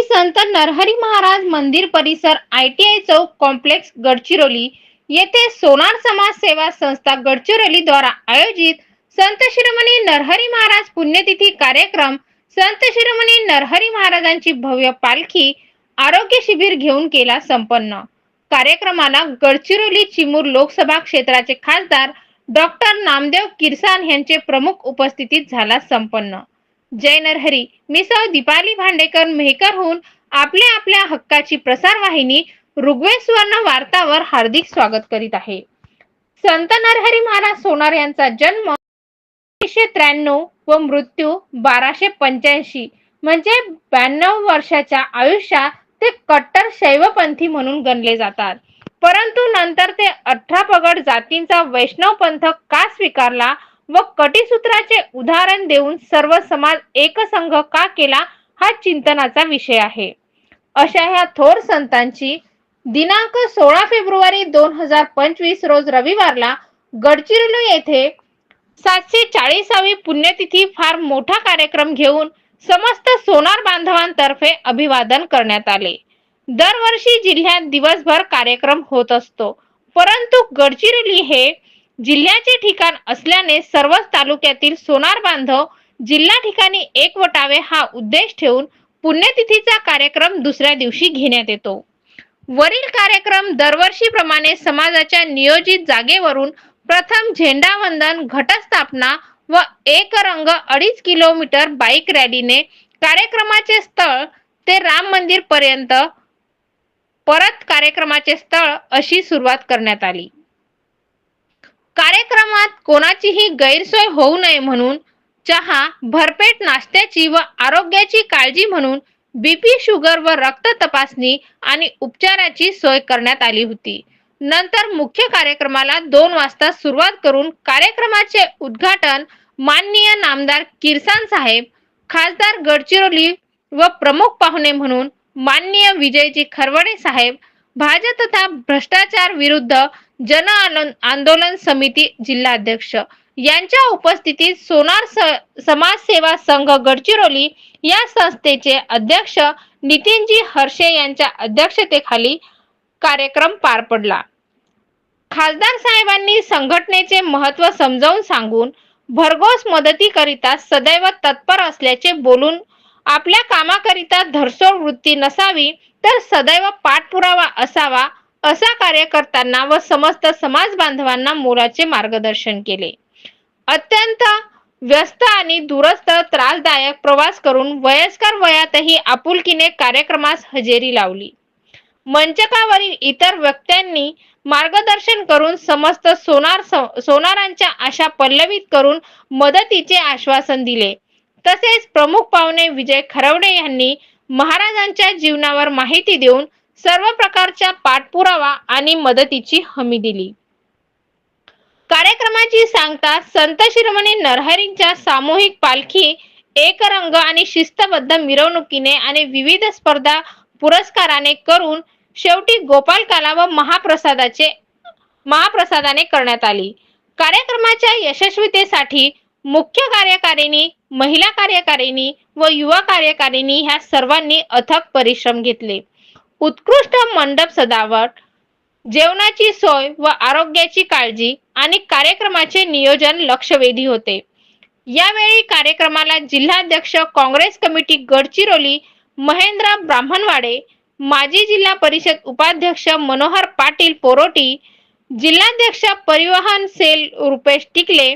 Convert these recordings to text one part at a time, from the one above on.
श्री संत नरहरी महाराज मंदिर परिसर I T I चौक कॉम्प्लेक्स गडचिरोली येथे सोनार समाज सेवा संस्था गडचिरोली द्वारा आयोजित संत शिरोमणी नरहरी महाराज पुण्यतिथी कार्यक्रम संत शिरोमणी नरहरी महाराजांची भव्य पालखी आरोग्य शिबिर घेऊन केला संपन्न. कार्यक्रमाला गडचिरोली चिमूर लोकसभा क्षेत्राचे खासदार डॉक्टर नामदेव किरसान यांचे प्रमुख उपस्थितीत झाला संपन्न. जय नरहरी. मी सौ दीपाली भांडेकर मेहकरहून आपल्या आपल्या हक्काची प्रसार वाहिनी ऋग्वेद सुवर्ण वार्तावर हार्दिक स्वागत करीत आहे. संत नरहरी महाराज सोनार यांचा जन्म एकोणीसशे त्र्याण्णव व मृत्यू बाराशे पंच्याऐंशी म्हणजे ब्याण्णव वर्षाच्या आयुष्यात ते कट्टर शैवपंथी म्हणून गणले जातात. परंतु नंतर ते अठरा पगड जातींचा वैष्णव पंथ का स्वीकारला? व कटीसूत्राचे उदाहरण देऊन सर्व समाज एकसंघ का केला हा चिंतनाचा विषय आहे. अशा ह्या थोर संतांची दिनांक सोळा फेब्रुवारी दोन हजार पंचवीस रोज रविवारला गडचिरोली येथे सातशे चाळीसावी पुण्यतिथी फार मोठा कार्यक्रम घेऊन समस्त सोनार बांधवांतर्फे अभिवादन करण्यात आले. दरवर्षी जिल्ह्यात दिवसभर कार्यक्रम होत असतो. परंतु गडचिरोली हे जिल्ह्याचे ठिकाण असल्याने सर्वच तालुक्यातील सोनार बांधव जिल्हा ठिकाणी एकवटावे हा उद्देश ठेवून पुण्यतिथीचा कार्यक्रम दुसऱ्या दिवशी घेण्यात येतो. वरील कार्यक्रम दरवर्षीप्रमाणे समाजाच्या नियोजित जागेवरून प्रथम झेंडावंदन घटस्थापना व एक रंग अडीच किलोमीटर बाईक रॅलीने कार्यक्रमाचे स्थळ ते राम मंदिर पर्यंत परत कार्यक्रमाचे स्थळ अशी सुरुवात करण्यात आली. कार्यक्रमात कोणाचीही गैरसोय होऊ नये म्हणून चहा भरपेट नाश्त्याची व आरोग्याची काळजी म्हणून बीपी शुगर व रक्त तपासणी आणि उपचाराची सोय करण्यात आली होती. नंतर मुख्य कार्यक्रमाला दोन वाजता सुरुवात करून कार्यक्रमाचे उद्घाटन माननीय नामदार किरसान साहेब खासदार गडचिरोली व प्रमुख पाहुणे म्हणून माननीय विजयजी खरवडे साहेब भाजप तथा भ्रष्टाचार विरुद्ध जन आंदोलन समिती जिल्हाध्यक्ष. यांच्या उपस्थितीत सोनार समाजसेवा समाज सेवा संघ गडचिरोली या संस्थेचे अध्यक्ष नितीनजी हर्षे यांच्या अध्यक्षतेखाली कार्यक्रम पार पडला. खासदार साहेबांनी संघटनेचे महत्त्व समजावून सांगून भरघोस मदतीकरिता सदैव तत्पर असल्याचे बोलून आपल्या कामाकरिता धरसोड वृत्ती नसावी तर सदैव पाठपुरावा असावा असा कार्यकर्त्यांना व समस्त समाज बांधवांना मोलाचे मार्गदर्शन केले. अत्यंत व्यस्त आणि दूरस्थ त्रासदायक प्रवास करून वयस्कर वयातही आपुलकीने कार्यक्रमास हजेरी लावली. मंचकावरील इतर व्यक्त्यांनी मार्गदर्शन करून समस्त सोनार सोनारांच्या आशा पल्लवित करून मदतीचे आश्वासन दिले. तसेच प्रमुख पाहुणे विजय खरवडे यांनी महाराजांच्या जीवनावर माहिती देऊन सर्व प्रकारच्या पाठपुरावा आणि मदतीची हमी दिली. कार्यक्रमाची सांगता संत शिरोमणी नरहरींच्या सामूहिक पालखी एकरंग आणि शिस्तबद्ध मिरवणुकीने आणि विविध स्पर्धा पुरस्काराने करून शेवटी गोपालकाला व महाप्रसादाचे महाप्रसादाने करण्यात आली. कार्यक्रमाच्या यशस्वीतेसाठी मुख्य कार्यकारिणी महिला कार्यकारिणी व युवा कार्यकारिणी ह्या सर्वांनी अथक परिश्रम घेतले. उत्कृष्ट मंडप सजावट जेवणाची सोय व आरोग्याची काळजी आणि कार्यक्रमाचे नियोजन लक्षवेधी होते. यावेळी कार्यक्रमाला जिल्हाध्यक्ष काँग्रेस कमिटी गडचिरोली महेंद्र ब्राह्मणवाडे माजी जिल्हा परिषद उपाध्यक्ष मनोहर पाटील पोरोटी जिल्हाध्यक्ष परिवहन सेल रुपेश टिकले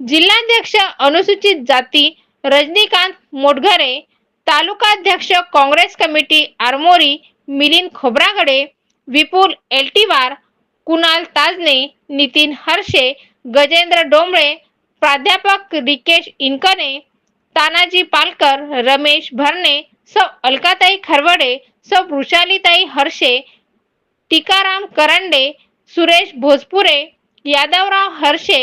जिल्हाध्यक्ष अनुसूचित जाती रजनीकांत मोटघरे तालुकाध्यक्ष काँग्रेस कमिटी आरमोरी मिलिंद खोब्रागडे विपुल एल्टीवार कुणाल ताजने नितीन हर्षे गजेंद्र डोंबळे प्राध्यापक रिकेश इनकने तानाजी पालकर रमेश भरणे सौ अलकाताई खरवडे सौ वृषालीताई हर्षे टीकाराम करंडे सुरेश भोजपुरे यादवराव हर्षे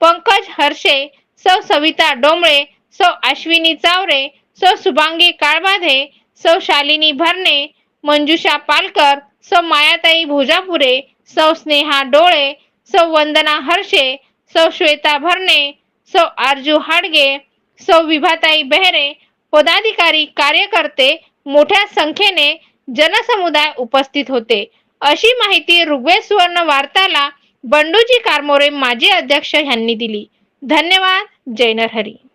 पंकज हर्षे सौ सविता डोंबळे सौ अश्विनी चावरे सौ शुभांगी काळबाधे सौ शालिनी भरणे मंजुषा पालकर सौ मायाताई भोजापुरे सौ स्नेहा डोळे सौ वंदना हर्षे सौ श्वेता भरणे सौ आरजू हाडगे सौ विभाताई बेहरे पदाधिकारी कार्यकर्ते मोठ्या संख्येने जनसमुदाय उपस्थित होते. अशी माहिती ऋग्वेद सुवर्ण वार्ताला बंडूजी कारमोरे माजी अध्यक्ष यांनी दिली. धन्यवाद. जय नरहरी.